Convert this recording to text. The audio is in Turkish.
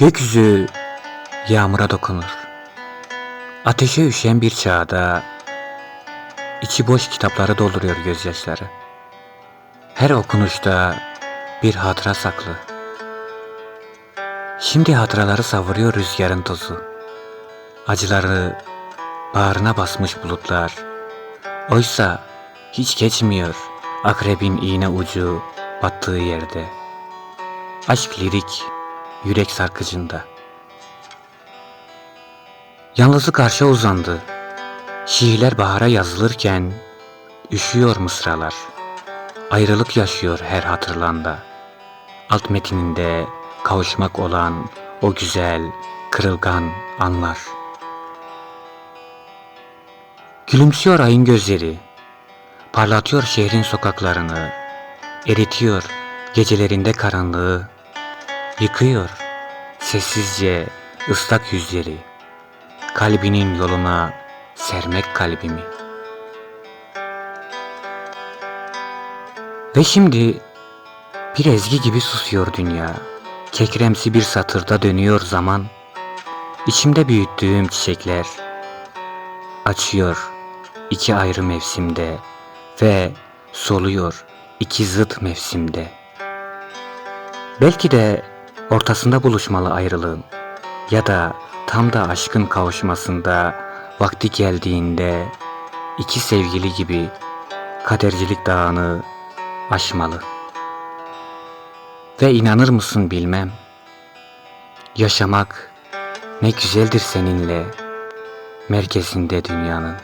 Gökyüzü yağmura dokunur. Ateşe üşüyen bir çağda içi boş kitapları dolduruyor gözyaşları. Her okunuşta bir hatıra saklı. Şimdi hatıraları savuruyor rüzgarın tozu. Acıları bağrına basmış bulutlar. Oysa hiç geçmiyor akrebin iğne ucu battığı yerde. Aşk lirik, yürek sarkıcında. Yalnızı karşı uzandı. Şiirler bahara yazılırken üşüyor mısralar. Ayrılık yaşıyor her hatırlanda. Alt metininde kavuşmak olan o güzel, kırılgan anlar. Gülümsüyor ayın gözleri, parlatıyor şehrin sokaklarını, eritiyor gecelerinde karanlığı, yıkıyor sessizce ıslak yüzleri, kalbinin yoluna sermek kalbimi. Ve şimdi bir ezgi gibi susuyor dünya. Kekremsi bir satırda dönüyor zaman. İçimde büyüttüğüm çiçekler açıyor iki ayrı mevsimde ve soluyor iki zıt mevsimde. Belki de ortasında buluşmalı ayrılığın ya da tam da aşkın kavuşmasında vakti geldiğinde iki sevgili gibi kadercilik dağını aşmalı. Ve inanır mısın bilmem. Yaşamak ne güzeldir seninle merkezinde dünyanın.